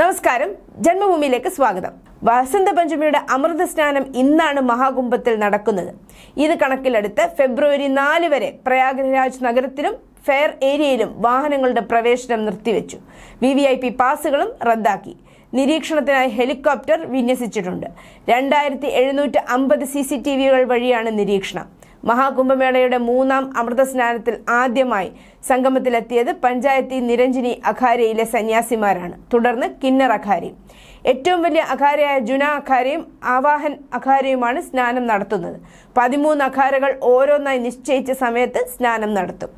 നമസ്കാരം. ജന്മഭൂമിയിലേക്ക് സ്വാഗതം. വസന്ത പഞ്ചമിയുടെ അമൃത സ്നാനം ഇന്നാണ് മഹാകുംഭത്തിൽ നടക്കുന്നത്. ഇത് കണക്കിലെടുത്ത് ഫെബ്രുവരി നാല് വരെ പ്രയാഗ്രാജ് നഗരത്തിലും ഫെയർ ഏരിയയിലും വാഹനങ്ങളുടെ പ്രവേശനം നിർത്തിവെച്ചു. വി വി ഐ പി പാസുകളും റദ്ദാക്കി. നിരീക്ഷണത്തിനായി ഹെലികോപ്റ്റർ വിന്യസിച്ചിട്ടുണ്ട്. രണ്ടായിരത്തി എഴുന്നൂറ്റി അമ്പത് സി സി ടി വികൾ വഴിയാണ് നിരീക്ഷണം. മഹാകുംഭമേളയുടെ മൂന്നാം അമൃത സ്നാനത്തിൽ ആദ്യമായി സംഗമത്തിലെത്തിയത് പഞ്ചായത്തി നിരഞ്ജിനി അഖാരയിലെ സന്യാസിമാരാണ്. തുടർന്ന് കിന്നർ അഖാരി. ഏറ്റവും വലിയ അഖാരയായ ജുന അഖാരയും ആവാഹൻ അഖാരയുമാണ് സ്നാനം നടത്തുന്നത്. പതിമൂന്ന് അഖാരകൾ ഓരോന്നായി നിശ്ചയിച്ച സമയത്ത് സ്നാനം നടത്തും.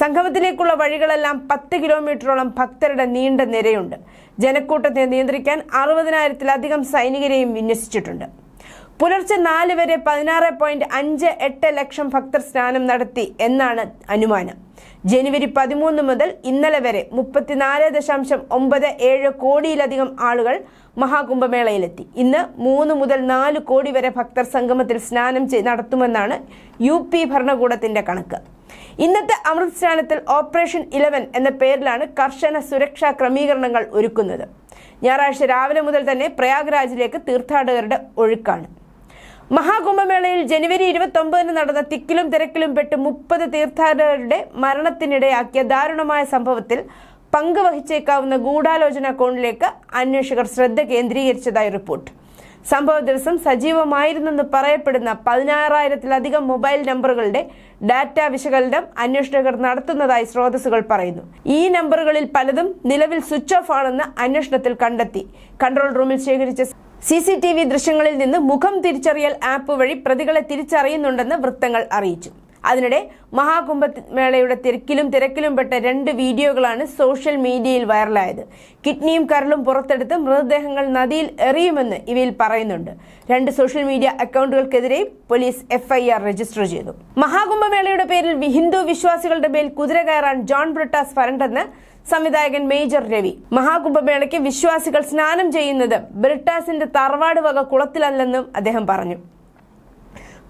സംഗമത്തിലേക്കുള്ള വഴികളെല്ലാം പത്ത് കിലോമീറ്ററോളം ഭക്തരുടെ നീണ്ട നിരയുണ്ട്. ജനക്കൂട്ടത്തെ നിയന്ത്രിക്കാൻ അറുപതിനായിരത്തിലധികം സൈനികരെയും വിന്യസിച്ചിട്ടുണ്ട്. പുലർച്ചെ നാല് വരെ പതിനാറ് പോയിന്റ് അഞ്ച് എട്ട് ലക്ഷം ഭക്തർ സ്നാനം നടത്തി എന്നാണ് അനുമാനം. ജനുവരി പതിമൂന്ന് മുതൽ ഇന്നലെ വരെ മുപ്പത്തിനാല് ദശാംശം ഒമ്പത് ഏഴ് കോടിയിലധികം ആളുകൾ മഹാകുംഭമേളയിലെത്തി. ഇന്ന് മൂന്ന് മുതൽ നാല് കോടി വരെ ഭക്തർ സംഗമത്തിൽ സ്നാനം നടത്തുമെന്നാണ് യു പി ഭരണകൂടത്തിന്റെ കണക്ക്. ഇന്നത്തെ അമൃത് സ്നാനത്തിൽ ഓപ്പറേഷൻ ഇലവൻ എന്ന പേരിലാണ് കർശന സുരക്ഷാ ക്രമീകരണങ്ങൾ ഒരുക്കുന്നത്. ഞായറാഴ്ച രാവിലെ മുതൽ തന്നെ പ്രയാഗ്രാജിലേക്ക് തീർത്ഥാടകരുടെ ഒഴുക്കാണ്. മഹാകുംഭമേളയിൽ ജനുവരി ഇരുപത്തി ഒമ്പതിന് നടന്ന തിക്കിലും തിരക്കിലും പെട്ട് മുപ്പത് തീർത്ഥാടകരുടെ മരണത്തിനിടയാക്കിയ ദാരുണമായ സംഭവത്തിൽ പങ്കുവഹിച്ചേക്കാവുന്ന ഗൂഢാലോചന കോണിലേക്ക് അന്വേഷകർ ശ്രദ്ധ കേന്ദ്രീകരിച്ചതായി റിപ്പോർട്ട്. സംഭവ ദിവസം സജീവമായിരുന്നെന്ന് പറയപ്പെടുന്ന പതിനാറായിരത്തിലധികം മൊബൈൽ നമ്പറുകളുടെ ഡാറ്റ വിശകലനം അന്വേഷകർ നടത്തുന്നതായി സ്രോതസ്സുകൾ പറയുന്നു. ഈ നമ്പറുകളിൽ പലതും നിലവിൽ സ്വിച്ച് ഓഫ് ആണെന്ന് അന്വേഷണത്തിൽ കണ്ടെത്തി. കൺട്രോൾ റൂമിൽ ശേഖരിച്ച സി സി ടി വി ദൃശ്യങ്ങളിൽ നിന്ന് മുഖം തിരിച്ചറിയൽ ആപ്പ് വഴി പ്രതികളെ തിരിച്ചറിയുന്നുണ്ടെന്ന് വൃത്തങ്ങൾ അറിയിച്ചു. അതിനിടെ മഹാകുംഭമേളയുടെ തിരക്കിലും തിരക്കിലും പെട്ട രണ്ട് വീഡിയോകളാണ് സോഷ്യൽ മീഡിയയിൽ വൈറലായത്. കിഡ്നിയും കരളും പുറത്തെടുത്ത് മൃതദേഹങ്ങൾ നദിയിൽ എറിയുമെന്ന് ഇവയിൽ പറയുന്നുണ്ട്. രണ്ട് സോഷ്യൽ മീഡിയ അക്കൗണ്ടുകൾക്കെതിരെ പോലീസ് എഫ്ഐആർ രജിസ്റ്റർ ചെയ്തു. മഹാകുംഭമേളയുടെ പേരിൽ ഹിന്ദു വിശ്വാസികളുടെ മേൽ കുതിര കയറാൻ ജോൺ ബ്രിട്ടാസ് വരണ്ടെന്ന് സംവിധായകൻ മേജർ രവി. മഹാകുംഭമേളയ്ക്ക് വിശ്വാസികൾ സ്നാനം ചെയ്യുന്നത് ബ്രിട്ടാസിന്റെ തറവാട് വക കുളത്തിലല്ലെന്നും അദ്ദേഹം പറഞ്ഞു.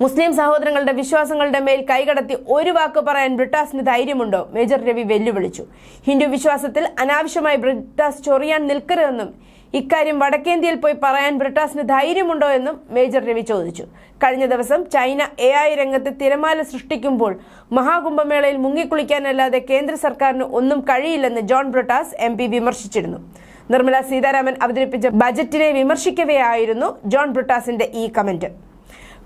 മുസ്ലിം സഹോദരങ്ങളുടെ വിശ്വാസങ്ങളുടെ മേൽ കൈകടത്തി ഒരു വാക്ക് പറയാൻ ബ്രിട്ടാസിന് ധൈര്യമുണ്ടോ? മേജർ രവി വെല്ലുവിളിച്ചു. ഹിന്ദു വിശ്വാസത്തിൽ അനാവശ്യമായി ബ്രിട്ടാസ് ചൊറിയാൻ നിൽക്കരുതെന്നും ഇക്കാര്യം വടക്കേന്ത്യയിൽ പോയി പറയാൻ ബ്രിട്ടാസിന് ധൈര്യമുണ്ടോ എന്നും മേജർ രവി ചോദിച്ചു. കഴിഞ്ഞ ദിവസം ചൈന എ ഐ രംഗത്ത് തിരമാല സൃഷ്ടിക്കുമ്പോൾ മഹാകുംഭമേളയിൽ മുങ്ങിക്കുളിക്കാനല്ലാതെ കേന്ദ്ര സർക്കാരിന് ഒന്നും കഴിയില്ലെന്ന് ജോൺ ബ്രിട്ടാസ് എം വിമർശിച്ചിരുന്നു. നിർമ്മല സീതാരാമൻ അവതരിപ്പിച്ച ബജറ്റിനെ വിമർശിക്കവെയായിരുന്നു ജോൺ ബ്രിട്ടാസിന്റെ ഈ കമന്റ്.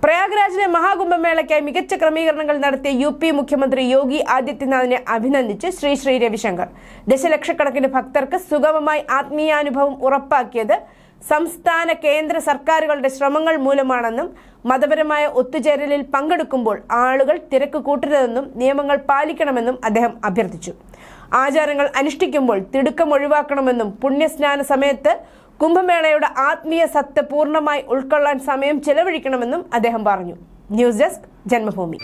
പ്രയാഗ്രാജിലെ മഹാകുംഭമേളയ്ക്കായി മികച്ച ക്രമീകരണങ്ങൾ നടത്തിയ യു പി മുഖ്യമന്ത്രി യോഗി ആദിത്യനാഥിനെ അഭിനന്ദിച്ച് ശ്രീ ശ്രീ രവിശങ്കർ. ദശലക്ഷക്കണക്കിന് ഭക്തർക്ക് സുഗമമായി ആത്മീയാനുഭവം ഉറപ്പാക്കിയത് സംസ്ഥാന കേന്ദ്ര സർക്കാരുകളുടെ ശ്രമങ്ങൾ മൂലമാണെന്നും മതപരമായ ഒത്തുചേരലിൽ പങ്കെടുക്കുമ്പോൾ ആളുകൾ തിരക്ക് കൂട്ടരുതെന്നും നിയമങ്ങൾ പാലിക്കണമെന്നും അദ്ദേഹം അഭ്യർത്ഥിച്ചു. ആചാരങ്ങൾ അനുഷ്ഠിക്കുമ്പോൾ തിടുക്കം ഒഴിവാക്കണമെന്നും പുണ്യസ്നാന സമയത്ത് കുംഭമേളയുടെ ആത്മീയ സത്ത് പൂർണമായി ഉൾക്കൊള്ളാൻ സമയം ചെലവഴിക്കണമെന്നും അദ്ദേഹം പറഞ്ഞു. News desk Janmabhumi.